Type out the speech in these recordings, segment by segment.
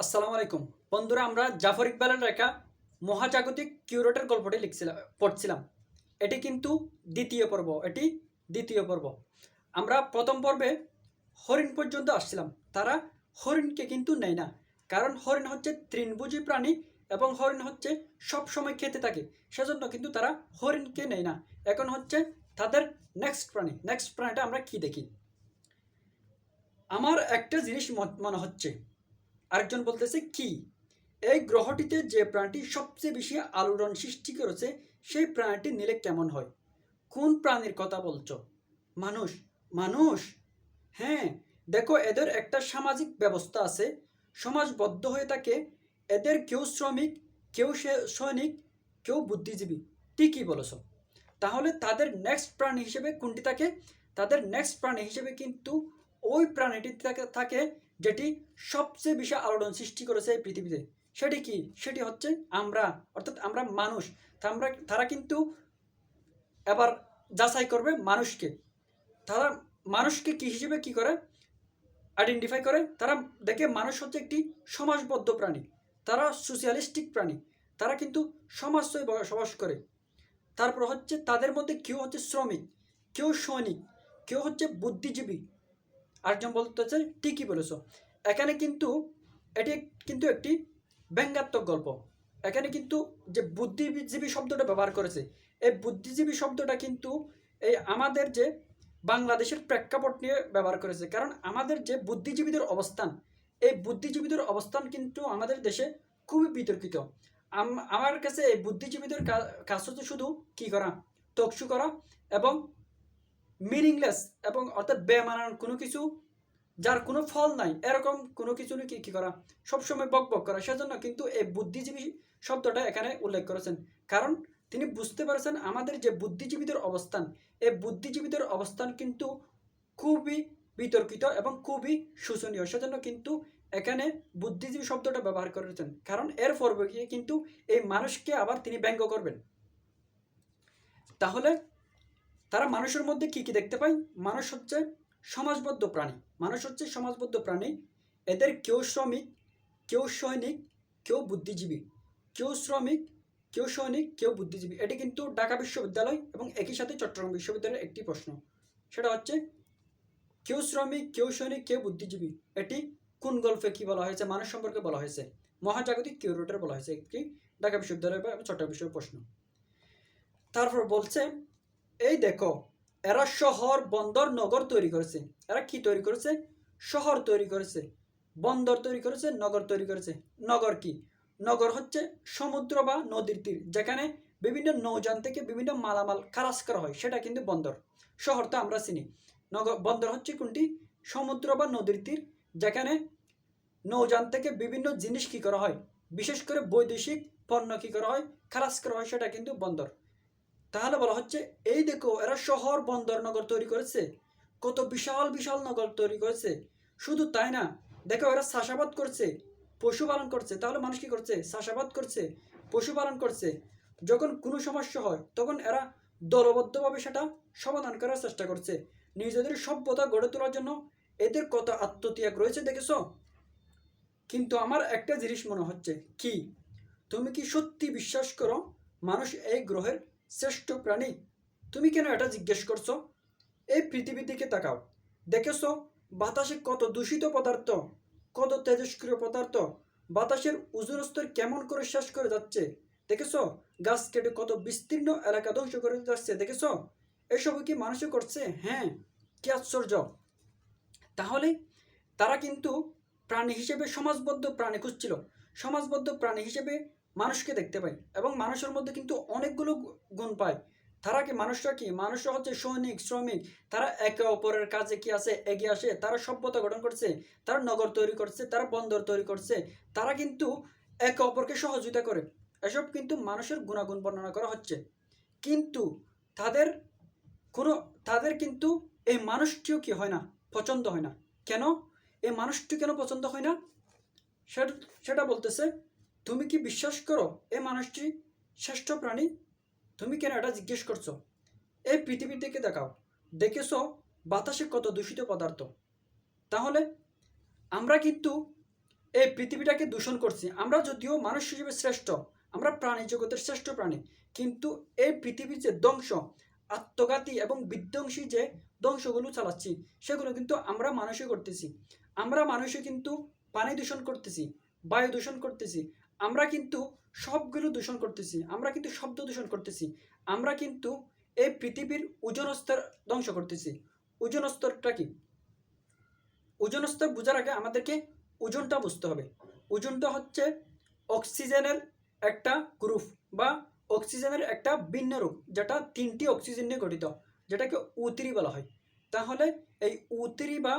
আসসালামু আলাইকুম। বন্ধুরা, আমরা জাফর ইকবালের লেখা মহাজাগতিক কিউরেটের গল্পটি লিখছিলাম পড়ছিলাম। এটি কিন্তু দ্বিতীয় পর্ব, এটি দ্বিতীয় পর্ব। আমরা প্রথম পর্বে হরিণ পর্যন্ত আসছিলাম। তারা হরিণকে কিন্তু নেয় না। কারণ হরিণ হচ্ছে তৃণভোজী প্রাণী এবং হরিণ হচ্ছে সব সময় খেতে থাকে। সেজন্য কিন্তু তারা হরিণকে নেয় না। এখন হচ্ছে তাদের নেক্সট প্রাণী। নেক্সট প্রাণীটা আমরা কি দেখি? আমার একটা জিনিস মনে হচ্ছে। আরেকজন বলতেছে, কি? এই গ্রহটিতে যে প্রাণীটি সবচেয়ে বেশি আলোড়ন সৃষ্টি করেছে, সেই প্রাণীটি নিলে কেমন হয়? কোন প্রাণীর কথা বলছো? মানুষ মানুষ? হ্যাঁ দেখো, এদের একটা সামাজিক ব্যবস্থা আছে। সমাজবদ্ধ হয়ে থাকে। এদের কেউ শ্রমিক, কেউ সৈনিক, কেউ বুদ্ধিজীবী। ঠিকই বলেছ। তাহলে তাদের নেক্সট প্রাণী হিসেবে কোনটি থাকে? তাদের নেক্সট প্রাণী হিসেবে কিন্তু ওই প্রাণীটি থাকে যেটি সবচেয়ে বেশি আলোড়ন সৃষ্টি করেছে এই পৃথিবীতে। সেটি কি? সেটি হচ্ছে আমরা, অর্থাৎ আমরা মানুষ। আমরা, তারা কিন্তু এবার যাচাই করবে মানুষকে। তারা মানুষকে কি হিসেবে কি করে? আইডেন্টিফাই করে। তারা দেখে মানুষ হচ্ছে একটি সমাজবদ্ধ প্রাণী। তারা সোশিয়ালিস্টিক প্রাণী। তারা কিন্তু সমাজই বসবাস করে। তারপর হচ্ছে তাদের মধ্যে কেউ হচ্ছে শ্রমিক, কেউ সৈনিক, কেউ হচ্ছে বুদ্ধিজীবী আরেকজন বলতেছে ঠিকই বলেছ। এখানে কিন্তু এটি কিন্তু একটি ব্যঙ্গাত্মক গল্প। এখানে কিন্তু যে বুদ্ধিজীবী শব্দটা ব্যবহার করেছে, এই বুদ্ধিজীবী শব্দটা কিন্তু এই আমাদের যে বাংলাদেশের প্রেক্ষাপট নিয়ে ব্যবহার করেছে। কারণ আমাদের যে বুদ্ধিজীবীদের অবস্থান, এই বুদ্ধিজীবীদের অবস্থান কিন্তু আমাদের দেশে খুবই বিতর্কিত। আমার কাছে এই বুদ্ধিজীবীদের কাজ হচ্ছে শুধু কি করা, তকসু করা এবং মিনিংলেস এবং অর্থাৎ বেমানান কোনো কিছু যার কোনো ফল নাই, এরকম কোনো কিছু নিয়ে কি, কী করা? সবসময় বক বক করা। সেজন্য কিন্তু এই বুদ্ধিজীবী শব্দটা এখানে উল্লেখ করেছেন। কারণ তিনি বুঝতে পারছেন আমাদের যে বুদ্ধিজীবীদের অবস্থান, এই বুদ্ধিজীবীদের অবস্থান কিন্তু খুবই বিতর্কিত এবং খুবই শোচনীয়। সেজন্য কিন্তু এখানে বুদ্ধিজীবী শব্দটা ব্যবহার করেছেন। কারণ এর পর্বে গিয়ে কিন্তু এই মানুষকে আবার তিনি ব্যঙ্গ করবেন। তাহলে তারা মানুষের মধ্যে কি কি দেখতে পায়? মানুষ হচ্ছে সমাজবদ্ধ প্রাণী। মানুষ হচ্ছে সমাজবদ্ধ প্রাণী। এদের কেউ শ্রমিক, কেউ সৈনিক, কেউ বুদ্ধিজীবী। কেউ শ্রমিক, কেউ সৈনিক, কেউ বুদ্ধিজীবী। এটি কিন্তু ঢাকা বিশ্ববিদ্যালয় এবং একই সাথে চট্টগ্রাম বিশ্ববিদ্যালয়ের একটি প্রশ্ন। সেটা হচ্ছে, কেউ শ্রমিক, কেউ সৈনিক, কেউ বুদ্ধিজীবী। এটি কোন গল্পে কি বলা হয়েছে? মানুষ সম্পর্কে বলা হয়েছে। মহাজাগতিক কিউরেটার বলা হয়েছে একটি ঢাকা বিশ্ববিদ্যালয় বা চট্টগ্রাম বিশ্ববিদ্যালয়ের প্রশ্ন। তারপর বলছে এই দেখো, এরা শহর, বন্দর, নগর তৈরি করেছে। এরা কি তৈরি করেছে? শহর তৈরি করেছে, বন্দর তৈরি করেছে, নগর তৈরি করেছে। নগর কি? নগর হচ্ছে সমুদ্র বা নদীর তীর, যেখানে বিভিন্ন নৌযান থেকে বিভিন্ন মালামাল খালাস করা হয়। সেটা কিন্তু বন্দর। শহর তো আমরা চিনি। নগর, বন্দর হচ্ছে কোনটি? সমুদ্র বা নদীর তীর, যেখানে নৌযান থেকে বিভিন্ন জিনিস কি করা হয়? বিশেষ করে বৈদেশিক পণ্য কি করা হয়? খালাস করা হয়, সেটা কিন্তু বন্দর। তাহলে বলা হচ্ছে, এই দেখো, এরা শহর বন্দর নগর তৈরি করেছে। কত বিশাল বিশাল নগর তৈরি করেছে। শুধু তাই না, দেখো, এরা চাষাবাদ করছে, পশুপালন করছে। তাহলে মানুষ কি করছে? চাষাবাদ করছে, পশুপালন করছে। যখন কোনো সমস্যা হয়, তখন এরা দলবদ্ধভাবে সেটা সমাধান করার চেষ্টা করছে। নিজেদের সভ্যতা গড়ে তোলার জন্য এদের কত আত্মত্যাগ রয়েছে, দেখেছ? কিন্তু আমার একটা জিনিস মনে হচ্ছে, কি? তুমি কি সত্যি বিশ্বাস করো, মানুষ এই গ্রহের শ্রেষ্ঠ প্রাণী? তুমি কেন এটা জিজ্ঞেস করছ? এই পৃথিবীর দিকে তাকাও। দেখেছ, বাতাসে কত দূষিত পদার্থ, কত তেজস্ক্রিয় পদার্থ, বাতাসের ওজন স্তর কেমন করে শেষ করে যাচ্ছে? দেখেছ, গাছ কেটে কত বিস্তীর্ণ এলাকা ধ্বংস করে যাচ্ছে, দেখেছ? এসব কি মানুষে করছে? হ্যাঁ কি আশ্চর্য। তাহলে তারা কিন্তু প্রাণী হিসেবে সমাজবদ্ধ প্রাণী খুঁজছিল। সমাজবদ্ধ প্রাণী হিসেবে মানুষকে দেখতে পায় এবং মানুষের মধ্যে কিন্তু অনেকগুলো গুণ পায় তারা কি, মানুষরা কি? মানুষরা হচ্ছে সৈনিক, শ্রমিক। তারা একে অপরের কাজে কি আছে? এগিয়ে আসে। তারা সভ্যতা গঠন করছে, তারা নগর তৈরি করছে, তারা বন্দর তৈরি করছে। তারা কিন্তু একে অপরকে সহযোগিতা করে। এসব কিন্তু মানুষের গুণাগুণ বর্ণনা করা হচ্ছে। কিন্তু তাদের কোনো, তাদের কিন্তু এই মানুষটিও কি হয় না? পছন্দ হয় না। কেন? এই মানুষটি কেন পছন্দ হয় না? সেটা সেটা বলতেছে তুমি কি বিশ্বাস করো এই মানুষটি শ্রেষ্ঠ প্রাণী? তুমি কেন এটা জিজ্ঞেস করছ? এই পৃথিবীর দিকে দেখাও। দেখেছ বাতাসে কত দূষিত পদার্থ? তাহলে আমরা কিন্তু এই পৃথিবীটাকে দূষণ করছি। আমরা যদিও মানুষ হিসেবে শ্রেষ্ঠ, আমরা প্রাণী জগতের শ্রেষ্ঠ প্রাণী, কিন্তু এই পৃথিবীর যে ধ্বংস, আত্মঘাতী এবং বিধ্বংসী যে ধ্বংসগুলো চালাচ্ছি, সেগুলো কিন্তু আমরা মানুষই করতেছি। আমরা মানুষই কিন্তু পানি দূষণ করতেছি, বায়ু দূষণ করতেছি আমরা কিন্তু সবগুলো দূষণ করতেছি, আমরা কিন্তু শব্দ দূষণ করতেছি, আমরা কিন্তু এই পৃথিবীর ওজন স্তর ধ্বংস করতেছি। ওজন স্তরটা কি? ওজন স্তর বোঝার আগে আমাদেরকে ওজনটা বুঝতে হবে। ওজনটা হচ্ছে অক্সিজেনের একটা গ্রুপ বা অক্সিজেনের একটা ভিন্ন রূপ, যেটা তিনটি অক্সিজেন নিয়ে গঠিত, যেটাকে উতিরি বলা হয়। তাহলে এই উতিরি বা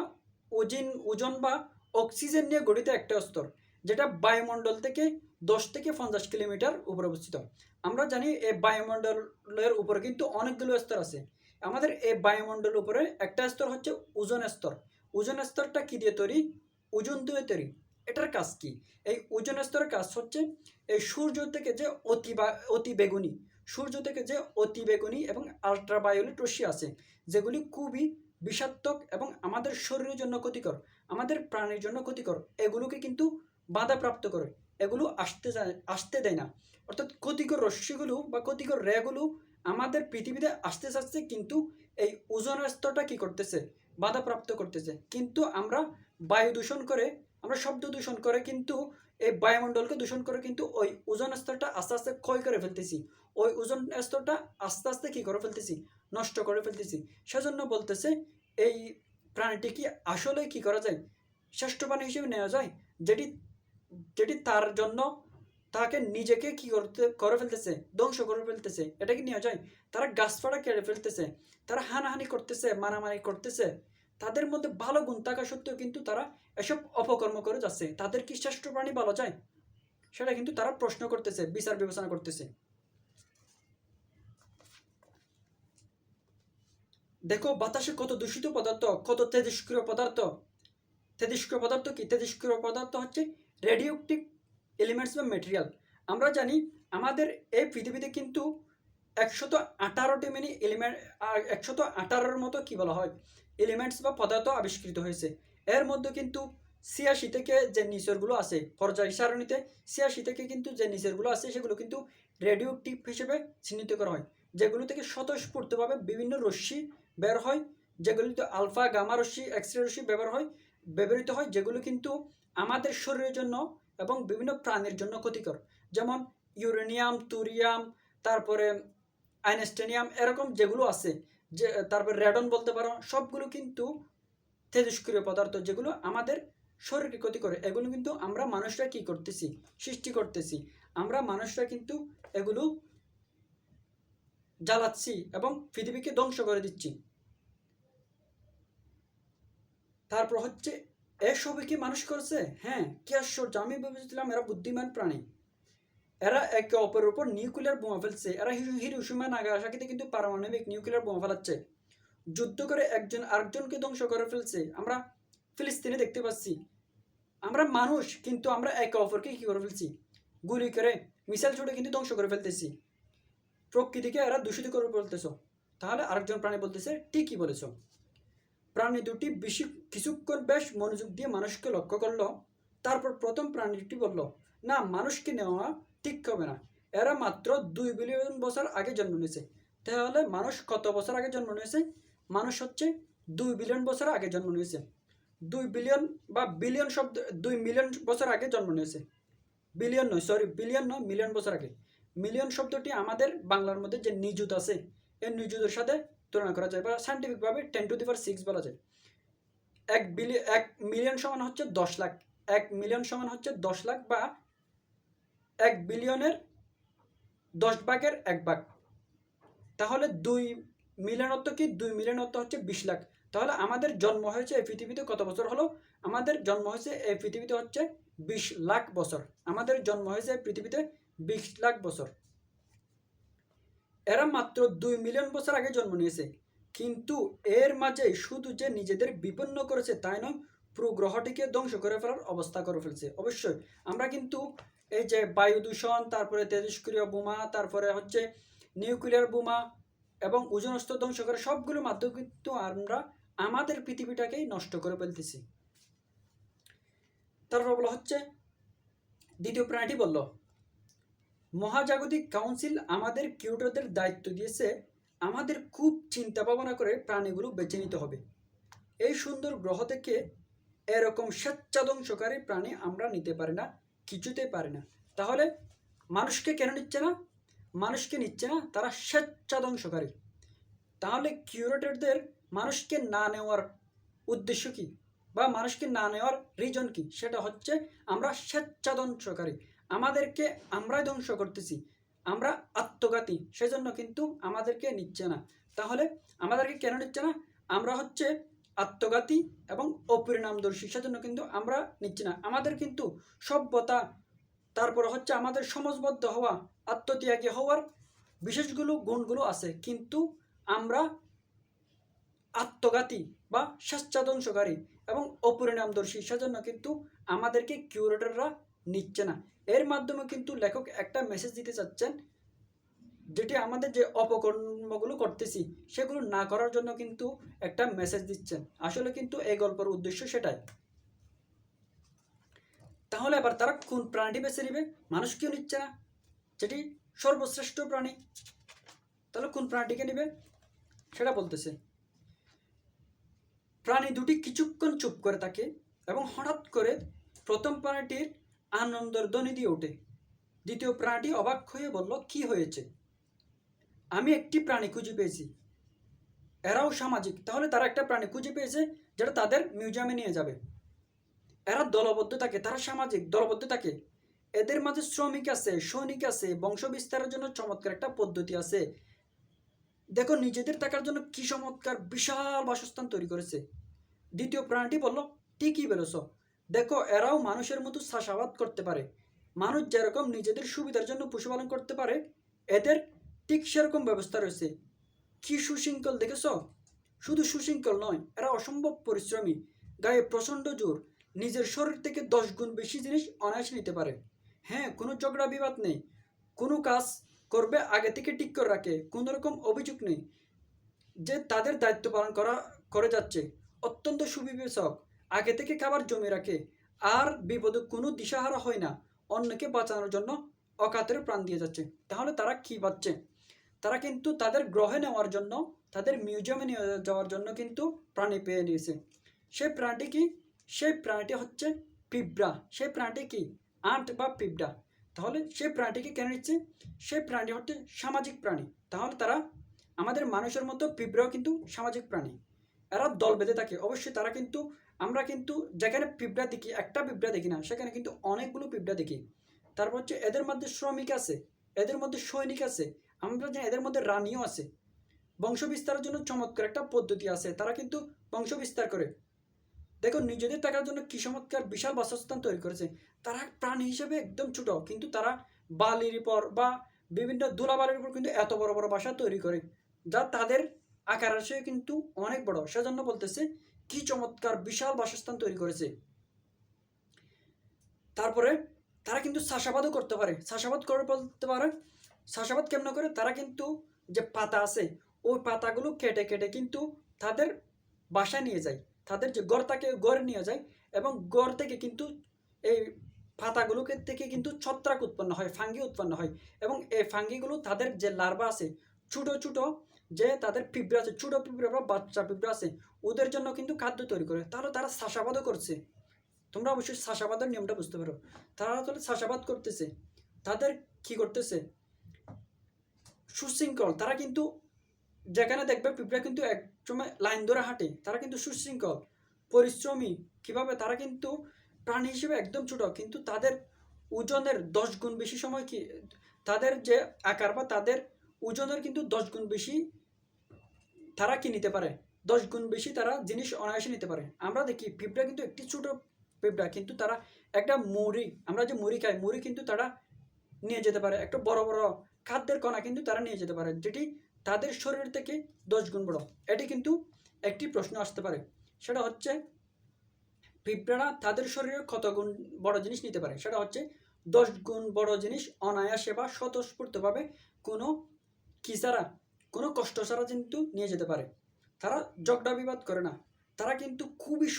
ওজন ওজন বা অক্সিজেন নিয়ে গঠিত একটা স্তর, যেটা বায়ুমণ্ডল থেকে দশ থেকে পঞ্চাশ কিলোমিটার উপরে অবস্থিত। আমরা জানি এই বায়ুমণ্ডলের উপরে কিন্তু অনেকগুলো স্তর আছে। আমাদের এই বায়ুমণ্ডলের উপরে একটা স্তর হচ্ছে ওজন স্তর। ওজন স্তরটা কি দিয়ে তৈরি? ওজন দিয়ে তৈরি। এটার কাজ কি? এই ওজন স্তরের কাজ হচ্ছে এই সূর্য থেকে যে অতি অতি বেগুনি, সূর্য থেকে যে অতি বেগুনি এবং আল্ট্রাভায়োলেট রশ্মি আছে, যেগুলি খুবই বিষাক্তক এবং আমাদের শরীরের জন্য ক্ষতিকর, আমাদের প্রাণীর জন্য ক্ষতিকর, এগুলোকে কিন্তু বাধাপ্রাপ্ত করে। এগুলো আসতে আসতে দেয় না। অর্থাৎ ক্ষতিকর রশ্মিগুলো বা ক্ষতিকর রেগুলো আমাদের পৃথিবীতে আসতে চাচ্ছে কিন্তু এই ওজনের স্তরটা কী করতেছে? বাধাপ্রাপ্ত করতেছে। কিন্তু আমরা বায়ু দূষণ করে, আমরা শব্দ দূষণ করে, কিন্তু এই বায়ুমণ্ডলকে দূষণ করে কিন্তু ওই ওজন স্তরটা আস্তে আস্তে ক্ষয় করে ফেলতেছি। ওই ওজন স্তরটা আস্তে আস্তে কী করে ফেলতেছি? নষ্ট করে ফেলতেছি। সেজন্য বলতেছে এই প্রাণীটি কি আসলে কি করা যায়? শ্রেষ্ঠ প্রাণী হিসেবে নেওয়া যায়, যেটি যেটি তার জন্য তাকে নিজেকে কি করতে, করে ফেলতেছে, ধ্বংস করে ফেলতেছে, এটা কি নেওয়া যায়? তারা গাছপালা কেটে ফেলতেছে, তারা হানাহানি করতেছে, মারামারি করতেছে। তাদের মধ্যে ভালো গুণ থাকা সত্ত্বেও কিন্তু তারা এসব অপকর্ম করে যাচ্ছে। তাদের কি শ্রেষ্ঠ প্রাণী বলা যায়? সেটা কিন্তু তারা প্রশ্ন করতেছে, বিচার বিবেচনা করতেছে। দেখো, বাতাসে কত দূষিত পদার্থ, কত তেজস্ক্রিয় পদার্থ। তেজস্ক্রিয় পদার্থ কি? তেজস্ক্রিয় পদার্থ হচ্ছে রেডিওক্টিভ এলিমেন্টস বা মেটেরিয়াল আমরা জানি আমাদের এই পৃথিবীতে কিন্তু একশত আঠারোটি মিনি এলিমেন্ট একশত আঠারোর মতো কী বলা হয়? এলিমেন্টস বা পদার্থ আবিষ্কৃত হয়েছে। এর মধ্যে কিন্তু ছিয়াশি থেকে যে নিচেরগুলো আছে, পর্যায় সারণীতে ছিয়াশি থেকে কিন্তু যে নিচেরগুলো আছে, সেগুলো কিন্তু রেডিওটিভ হিসেবে চিহ্নিত করা হয়। যেগুলো থেকে স্বতঃস্ফূর্তভাবে বিভিন্ন রশ্মি বের হয় যেগুলিতে আলফা, গামা রশ্মি এক্স রে রশ্মি ব্যবহার হয়, ব্যবহৃত হয়, যেগুলো কিন্তু আমাদের শরীরের জন্য এবং বিভিন্ন প্রাণীর জন্য ক্ষতিকর। যেমন ইউরেনিয়াম, তুরিয়াম, তারপরে আইনস্টেনিয়াম এরকম যেগুলো আছে, যে, তারপর রেডন বলতে পারো, সবগুলো কিন্তু তেজস্ক্রিয় পদার্থ যেগুলো আমাদের শরীরকে ক্ষতি করে। এগুলো কিন্তু আমরা মানুষরা কি করতেছি? সৃষ্টি করতেছি। আমরা মানুষরা কিন্তু এগুলো জ্বালাচ্ছি এবং পৃথিবীকে ধ্বংস করে দিচ্ছি। তারপর হচ্ছে এসবই কি মানুষ করছে? হ্যাঁ কি আশ্চর্য, আমি ভেবেছিলাম এরা বুদ্ধিমান প্রাণী। এরা একে অপরের উপর নিউক্লিয়ার বোমা ফেলছে। এরা হিরোসীমা নাগাসাকিতে কিন্তু পারমাণবিক নিউক্লিয়ার বোমা ফেলাচ্ছে। যুদ্ধ করে একজন আরেকজনকে ধ্বংস করে ফেলছে। আমরা ফিলিস্তিনে দেখতে পাচ্ছি। আমরা মানুষ, কিন্তু আমরা একে অপরকে কী করে ফেলছি? গুলি করে, মিসাইল ছুটে কিন্তু ধ্বংস করে ফেলতেছি। প্রকৃতিকে এরা দূষিত করে ফেলতেছ তাহলে আরেকজন প্রাণী বলতেছে, ঠিকই বলেছ। প্রাণী দুটি বেশি কিছুক্ষণ বেশ মনোযোগ দিয়ে মানুষকে লক্ষ্য করল। তারপর প্রথম প্রাণীটি বলল, না, মানুষকে নেওয়া ঠিক হবে না। এরা মাত্র দুই বিলিয়ন বছর আগে জন্ম নিয়েছে। তাহলে মানুষ কত বছর আগে জন্ম নিয়েছে? মানুষ হচ্ছে দুই বিলিয়ন বছর আগে জন্ম নিয়েছে। দুই বিলিয়ন বা বিলিয়ন শব্দ দুই মিলিয়ন বছর আগে জন্ম নিয়েছে। বিলিয়ন নয় সরি বিলিয়ন নয়, মিলিয়ন বছর আগে। মিলিয়ন শব্দটি আমাদের বাংলার মধ্যে যে নিযুত আছে, এই নিযুতের সাথে তুলনা করা যায় বা সাইন্টিফিকভাবে ten to the power six বলা যায়। এক বিলি এক মিলিয়ন সমান হচ্ছে দশ লাখ। এক মিলিয়ন সমান হচ্ছে দশ লাখ বা এক বিলিয়নের দশ ভাগের এক ভাগ। তাহলে দুই মিলিয়ন অর্থ কি? দুই মিলিয়ন অর্থ হচ্ছে বিশ লাখ। তাহলে আমাদের জন্ম হয়েছে এই পৃথিবীতে কত বছর হলো? আমাদের জন্ম হয়েছে এই পৃথিবীতে হচ্ছে বিশ লাখ বছর। আমাদের জন্ম হয়েছে পৃথিবীতে বিশ লাখ বছর। এরা মাত্র দুই মিলিয়ন বছর আগে জন্ম নিয়েছে। কিন্তু এর মাঝে শুধু যে নিজেদের বিপন্ন করেছে তাই নয় পুরো গ্রহটিকে ধ্বংস করে ফেলার অবস্থা করে ফেলছে। অবশ্যই, আমরা কিন্তু এই যে বায়ু দূষণ, তারপরে তেজস্ক্রিয় বোমা, তারপরে হচ্ছে নিউক্লিয়ার বোমা এবং ওজন স্তর ধ্বংস করে সবগুলোর মাধ্যমে কিন্তু আমরা আমাদের পৃথিবীটাকেই নষ্ট করে ফেলতেছি। তারপর বলা হচ্ছে, দ্বিতীয় প্রাণীটি বলল মহাজাগতিক কাউন্সিল আমাদের কিউটরদের দায়িত্ব দিয়েছে। আমাদের খুব চিন্তা ভাবনা করে প্রাণীগুলো বেছে নিতে হবে। এই সুন্দর গ্রহ থেকে এরকম স্বেচ্ছাদংশকারী প্রাণী আমরা নিতে পারি না কিছুতে পারি না। তাহলে মানুষকে কেন নিচ্ছে না? মানুষকে নিচ্ছে না, তারা স্বেচ্ছাদংশকারী। তাহলে কিউরেটরদের মানুষকে না নেওয়ার উদ্দেশ্য কি? বা মানুষকে না নেওয়ার রিজন কি? সেটা হচ্ছে আমরা স্বেচ্ছাদংশকারী। আমাদেরকে আমরাই ধ্বংস করতেছি। আমরা আত্মঘাতী, সেজন্য কিন্তু আমাদেরকে নিচ্ছে না। তাহলে আমাদেরকে কেন নিচ্ছে না? আমরা হচ্ছে আত্মঘাতী এবং অপরিণামদর্শী, সেজন্য কিন্তু আমরা নিচ্ছি না। আমাদের কিন্তু সভ্যতা, তারপর হচ্ছে আমাদের সমাজবদ্ধ হওয়া, আত্মত্যাগী হওয়ার বিশেষগুলো, গুণগুলো আছে। কিন্তু আমরা আত্মঘাতী বা স্বেচ্ছাদংশকারী এবং অপরিণামদর্শী, সেজন্য কিন্তু আমাদেরকে কিউরেটররা নিচ্ছে না। এর মাধ্যমে কিন্তু লেখক একটা মেসেজ দিতে চাচ্ছেন, যেটি আমাদের যে অপকর্মগুলো করতেছি, সেগুলো না করার জন্য কিন্তু একটা মেসেজ দিচ্ছেন। আসলে কিন্তু এই গল্পের উদ্দেশ্য সেটাই। তাহলে আবার তারা কোন প্রাণীটি বেছে নেবে? মানুষ কেউ নিচ্ছে না। যেটি সর্বশ্রেষ্ঠ প্রাণী। তাহলে কোন প্রাণীটিকে নেবে? সেটা বলতেছে। প্রাণী দুটি কিছুক্ষণ চুপ করে থাকে এবং হঠাৎ করে প্রথম প্রাণীটির আনন্দের ধ্বনি দিয়ে ওঠে। দ্বিতীয় প্রাণীটি অবাক হয়ে বলল, কি হয়েছে? আমি একটি প্রাণী খুঁজে পেয়েছি। এরাও সামাজিক, তাহলে তারা একটা প্রাণী খুঁজে পেয়েছে যেটা তাদের মিউজিয়ামে নিয়ে যাবে। এরা দলবদ্ধ থাকে, তারা সামাজিক, দলবদ্ধ থাকে। এদের মাঝে শ্রমিক আছে, সৈনিক আছে, বংশ বিস্তারের জন্য চমৎকার একটা পদ্ধতি আছে। দেখো, নিজেদের থাকার জন্য কি চমৎকার, বিশাল বাসস্থান তৈরি করেছে। দ্বিতীয় প্রাণীটি বলল, ঠিকই বেরোছ দেখো, এরাও মানুষের মতো চাষাবাদ করতে পারে। মানুষ যেরকম নিজেদের সুবিধার জন্য পশুপালন করতে পারে, এদের ঠিক সেরকম ব্যবস্থা রয়েছে। কি সুশৃঙ্খল দেখেছ? শুধু সুশৃঙ্খল নয়, এরা অসম্ভব পরিশ্রমী, গায়ে প্রচণ্ড জোর, নিজের শরীর থেকে দশ গুণ বেশি জিনিস অনায়াসে নিতে পারে। হ্যাঁ কোনো ঝগড়া, বিবাদ নেই। কোনো কাজ করবে আগে থেকে ঠিক করে রাখে, কোনো রকম অভিযোগ নেই যে তাদের দায়িত্ব পালন করা, করে যাচ্ছে। অত্যন্ত সুবিবেচক। আগে থেকে খাবার জমে রাখে। আর বিপদে কোনো দিশাহারা হয় না। অন্যকে বাঁচানোর জন্য অকাতরে প্রাণ দিয়ে যাচ্ছে। তাহলে তারা কি পাচ্ছে তারা কিন্তু তাদের গ্রহে নেওয়ার জন্য, তাদের মিউজিয়ামে নিয়ে যাওয়ার জন্য কিন্তু প্রাণী পেয়ে নিয়েছে। সেই প্রাণীটি কি? সেই প্রাণীটি হচ্ছে পিঁপড়া। সেই প্রাণীটি কি? আঁট বা পিঁপড়া। তাহলে সেই প্রাণীটিকে কেন নিচ্ছে? সেই প্রাণী হচ্ছে সামাজিক প্রাণী। তাহলে তারা আমাদের মানুষের মতো পিঁপড়াও কিন্তু সামাজিক প্রাণী। এরা দল বেঁধে থাকে। অবশ্যই তারা কিন্তু আমরা কিন্তু যেখানে পিঁপড়া দেখি, একটা পিঁপড়া দেখি না, সেখানে কিন্তু অনেকগুলো পিঁপড়া দেখি। তারপর হচ্ছে এদের মধ্যে শ্রমিক আছে, এদের মধ্যে সৈনিক আছে, আমরা জানি এদের মধ্যে রানীও আছে। বংশ বিস্তারের জন্য চমৎকার একটা পদ্ধতি আছে, তারা কিন্তু বংশ বিস্তার করে। দেখো, নিজেদের টাকার জন্য কি চমৎকার বিশাল বাসস্থান তৈরি করেছে। তারা প্রাণী হিসেবে একদম ছোট, কিন্তু তারা বালির উপর বা বিভিন্ন ধুলাবালির উপর কিন্তু এত বড় বড় বাসা তৈরি করে, যা তাদের আকার আসে কিন্তু অনেক বড়। সেজন্য বলতেছে কি চমৎকার বিশাল বাসস্থান তৈরি করেছে। তারপরে তারা কিন্তু চাষাবাদও করতে পারে। চাষাবাদ করে বলতে পারে, চাষাবাদ কেমন করে? তারা কিন্তু যে পাতা আছে, ওই পাতাগুলো কেটে কেটে কিন্তু তাদের বাসায় নিয়ে যায়। তাদের যে গড় থাকে গড়ে নিয়ে যায় এবং গড় থেকে কিন্তু এই পাতাগুলোকে থেকে কিন্তু ছত্রাক উৎপন্ন হয়, ফাঙ্গি উৎপন্ন হয় এবং এই ফাঙ্গিগুলো তাদের যে লার্ভা আছে, ছোটো ছোটো যে তাদের পিঁপড়া আছে, ছোটো পিঁপড়া বা বাচ্চা পিঁপড়া আছে, ওদের জন্য কিন্তু খাদ্য তৈরি করে। তাহলে তারা চাষাবাদও করছে। তোমরা অবশ্যই চাষাবাদের নিয়মটা বুঝতে পারো। তারা তাহলে চাষাবাদ করতেছে। তাদের কি করতেছে? সুশৃঙ্খল। তারা কিন্তু যেখানে দেখবে পিঁপড়া কিন্তু এক সময় লাইন ধরে হাঁটে। তারা কিন্তু সুশৃঙ্খল, পরিশ্রমী। কীভাবে? তারা কিন্তু প্রাণী হিসেবে একদম ছোট। কিন্তু তাদের ওজনের দশ গুণ বেশি সময় কি তাদের যে আকার বা তাদের ওজনের কিন্তু দশ গুণ বেশি তারা কি নিতে পারে? দশ গুণ বেশি তারা জিনিস অনায়াসে নিতে পারে। আমরা দেখি, পিঁপড়া কিন্তু একটি ছোট পিঁপড়া, কিন্তু তারা একটা মুড়ি, আমরা যে মুড়ি খাই, মুড়ি কিন্তু তারা নিয়ে যেতে পারে। একটা বড় বড় খাদ্যের কণা কিন্তু তারা নিয়ে যেতে পারে, যেটি তাদের শরীর থেকে দশ গুণ বড়। এটি কিন্তু একটি প্রশ্ন আসতে পারে। সেটা হচ্ছে, পিঁপড়ারা তাদের শরীরে কত গুণ বড় জিনিস নিতে পারে? সেটা হচ্ছে, দশ গুণ বড় জিনিস অনায়াসে বা স্বতঃস্ফূর্তভাবে কোনো কি ছাড়া কোনো কষ্ট ছাড়া কিন্তু নিয়ে যেতে পারে। তারা ঝগড়া বিবাদ করে না। তারা কিন্তু খুবই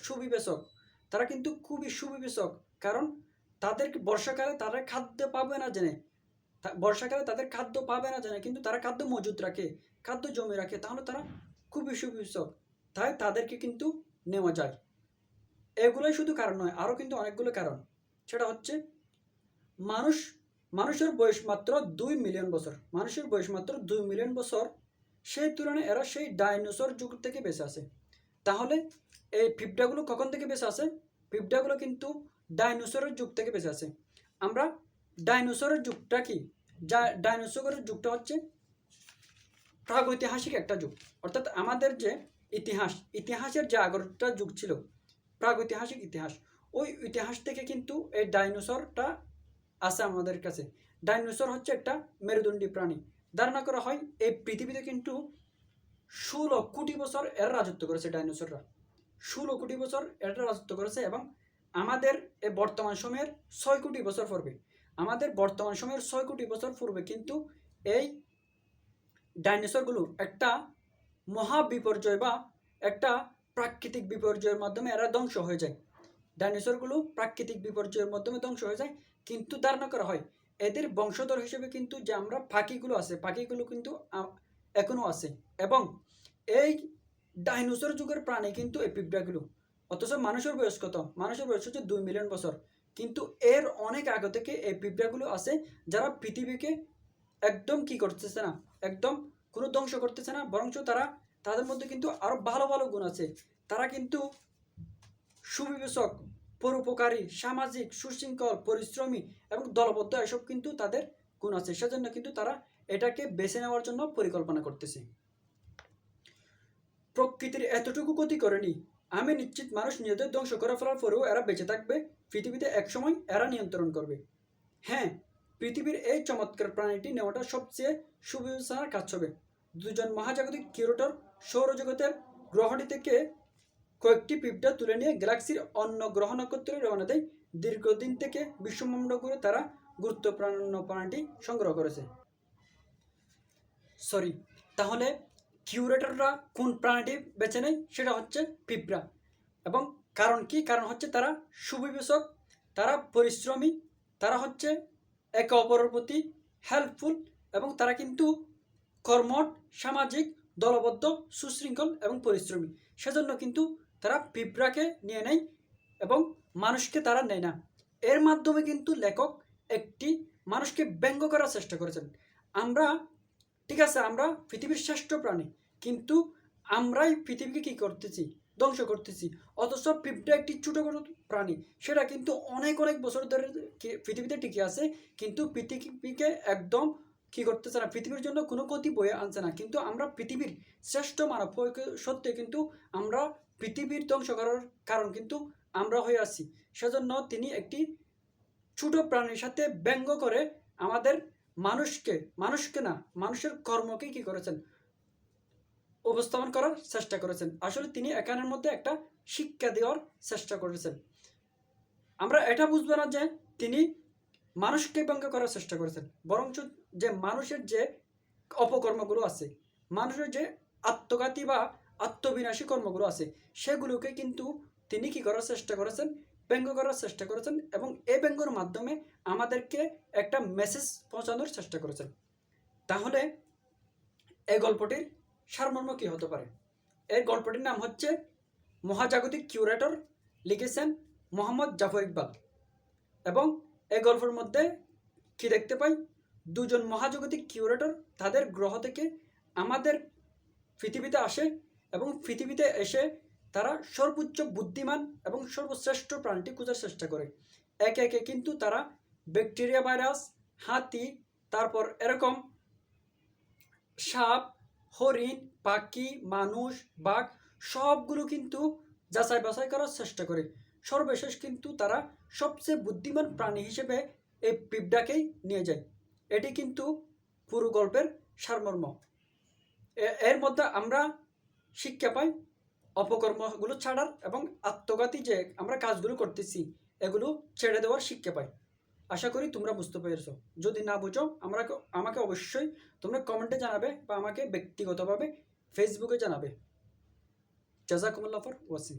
সুবিবেচক। তারা কিন্তু খুবই সুবিবেচক। কারণ তাদের বর্ষাকালে তারা খাদ্য পাবে না জেনে। বর্ষাকালে তাদের খাদ্য পাবে না জেনে, কিন্তু তারা খাদ্য মজুত রাখে, খাদ্য জমে রাখে, তাহলে তারা খুবই সুবিবেচক। তাই তাদেরকে কিন্তু নেওয়া যায়। এগুলোই শুধু কারণ নয়, আরও কিন্তু অনেকগুলো কারণ। সেটা হচ্ছে, মানুষ মানুষের বয়স মাত্র দুই মিলিয়ন বছর। মানুষের বয়স মাত্র দুই মিলিয়ন বছর। সেই তুলনায় এরা সেই ডাইনোসর যুগ থেকে বেঁচে আছে। তাহলে এই পিঁপড়াগুলো কখন থেকে বেঁচে আছে? পিঁপড়াগুলো কিন্তু ডাইনোসরের যুগ থেকে বেঁচে আছে। আমরা ডাইনোসরের যুগটা কি? ডাইনোসরের যুগটা হচ্ছে প্রাগৈতিহাসিক একটা যুগ। অর্থাৎ আমাদের যে ইতিহাস, ইতিহাসের যে আগরটা যুগ ছিল, প্রাগৈতিহাসিক ইতিহাস, ওই ইতিহাস থেকে কিন্তু এই ডাইনোসরটা আছে আমাদের কাছে। ডাইনোসর হচ্ছে একটা মেরুদণ্ডী প্রাণী। ধারণা করা হয় এই পৃথিবীতে কিন্তু ষোলো কোটি বছর এর রাজত্ব করেছে ডাইনোসররা। ষোলো কোটি বছর এটা রাজত্ব করেছে এবং আমাদের এই বর্তমান সময়ের ছয় কোটি বছর পূর্বে। আমাদের বর্তমান সময়ের ছয় কোটি বছর পূর্বে কিন্তু এই ডাইনোসরগুলো একটা মহা বিপর্যয় বা একটা প্রাকৃতিক বিপর্যয়ের মাধ্যমে এরা ধ্বংস হয়ে যায়। ডাইনোসরগুলো প্রাকৃতিক বিপর্যয়ের মাধ্যমে ধ্বংস হয়ে যায়। কিন্তু ধারণা করা হয়, এদের বংশধর হিসেবে কিন্তু যে আমরা পাখিগুলো আছে পাখিগুলো কিন্তু আ- এখনও আছে। এবং এই ডাইনোসর যুগের প্রাণী কিন্তু এই পিঁপড়াগুলো। অথচ মানুষের বয়স কত? মানুষের বয়স হচ্ছে দুই মিলিয়ন বছর। কিন্তু এর অনেক আগে থেকে এই পিঁপড়াগুলো আছে, যারা পৃথিবীকে একদম কি করতেছে না, একদম কোনো ধ্বংস করতেছে না, বরঞ্চ তারা তাদের মধ্যে কিন্তু আরও ভালো ভালো গুণ আছে। তারা কিন্তু সুবিবেচক পরোপকারী, সামাজিক, সুশৃঙ্খল, পরিশ্রমী এবং দলবদ্ধ এসব কিন্তু তাদের গুণ আছে। সেজন্য কিন্তু তারা এটাকে বেছে নেওয়ার জন্য পরিকল্পনা করতেছে। প্রকৃতির এতটুকু ক্ষতি করেনি। আমি নিশ্চিত মানুষ নিজেদের ধ্বংস করে ফেলার পরেও এরা বেঁচে থাকবে। পৃথিবীতে একসময় এরা নিয়ন্ত্রণ করবে। হ্যাঁ পৃথিবীর এই চমৎকার প্রাণীটি নেওয়াটা সবচেয়ে সুবিবেচনার কাজ হবে। দুজন মহাজাগতিক কিউরেটর সৌরজগতের গ্রহটি থেকে কয়েকটি পিঁপড়া তুলে নিয়ে গ্যালাক্সির অন্য গ্রহ নক্ষত্রে রওনা দেয় দীর্ঘদিন থেকে বিশ্বমণ্ড করে তারা গুরুত্বপূর্ণ প্রাণীটি সংগ্রহ করেছে। সরি, তাহলে কিউরেটররা কোন প্রাণীটি বেছে নেয় সেটা হচ্ছে পিঁপড়া। এবং কারণ কি? কারণ হচ্ছে তারা সুবিবেচক, তারা পরিশ্রমী, তারা হচ্ছে একে অপরের প্রতি হেল্পফুল এবং তারা কিন্তু কর্মঠ, সামাজিক, দলবদ্ধ, সুশৃঙ্খল এবং পরিশ্রমী। সেজন্য কিন্তু তারা পিঁপড়াকে নিয়ে নেয় এবং মানুষকে তারা নেয় না। এর মাধ্যমে কিন্তু লেখক একটি মানুষকে ব্যঙ্গ করার চেষ্টা করেছেন। আমরা, ঠিক আছে, আমরা পৃথিবীর শ্রেষ্ঠ প্রাণী, কিন্তু আমরাই পৃথিবীকে কি করতেছি? ধ্বংস করতেছি। অথচ পিঁপড়া একটি ছোটোখাটো প্রাণী, সেটা কিন্তু অনেক অনেক বছর ধরে পৃথিবীতে টিকে আছে, কিন্তু পৃথিবীকে একদম কি করতেছে না, পৃথিবীর জন্য কোনো ক্ষতি বয়ে আনছে না। কিন্তু আমরা পৃথিবীর শ্রেষ্ঠ মানব সত্ত্বে কিন্তু আমরা পৃথিবীর ধ্বংস করার কারণ কিন্তু আমরা হয়ে আছি। সেজন্য তিনি একটি ছোট প্রাণীর সাথে ব্যঙ্গ করে আমাদের মানুষকে মানুষকে না, মানুষের কর্মকে কি করেছেন? উপস্থাপন করার চেষ্টা করেছেন। আসলে তিনি এখানের মধ্যে একটা শিক্ষা দেওয়ার চেষ্টা করেছেন। আমরা এটা বুঝব না যে তিনি মানুষকে ব্যঙ্গ করার চেষ্টা করেছেন, বরঞ্চ যে মানুষের যে অপকর্মগুলো আছে, মানুষের যে আত্মঘাতী বা আত্মবিনাশী কর্মগুলো আছে। সেগুলোকে কিন্তু তিনি কি করার চেষ্টা করেছেন? ব্যঙ্গ করার চেষ্টা করেছেন এবং এই ব্যঙ্গর মাধ্যমে আমাদেরকে একটা মেসেজ পৌঁছানোর চেষ্টা করেছেন। তাহলে এই গল্পটির সারমর্ম কী হতে পারে? এই গল্পটির নাম হচ্ছে মহাজাগতিক কিউরেটর লিখেছেন মোহাম্মদ জাফর ইকবাল। এবং এই গল্পের মধ্যে কি দেখতে পাই? দুজন মহাজাগতিক কিউরেটর তাদের গ্রহ থেকে আমাদের পৃথিবীতে আসে এবং পৃথিবীতে এসে তারা সর্বোচ্চ বুদ্ধিমান এবং সর্বশ্রেষ্ঠ প্রাণীটি খোঁজার চেষ্টা করে। একে একে কিন্তু তারা ব্যাকটেরিয়া ভাইরাস, হাতি, তারপর এরকম সাপ, হরিণ, পাখি, মানুষ, বাঘ সবগুলো কিন্তু যাচাই বাছাই করার চেষ্টা করে। সর্বশেষ কিন্তু তারা সবচেয়ে বুদ্ধিমান প্রাণী হিসেবে এই পিঁপড়াকেই নিয়ে যায়। এটি কিন্তু পুরো গল্পের সারমর্ম এর মধ্যে আমরা শিক্ষা পাই অপকর্মগুলো ছাড়ার এবং আত্মঘাতী যে আমরা কাজগুলো করতেছি, এগুলো ছেড়ে দেওয়ার শিক্ষা পাই আশা করি তোমরা বুঝতে পেরেছ। যদি না বুঝো, আমরা আমাকে অবশ্যই তোমরা কমেন্টে জানাবে বা আমাকে ব্যক্তিগতভাবে ফেসবুকে জানাবে। জাজাকুমুল্লাফর ওয়াসিম।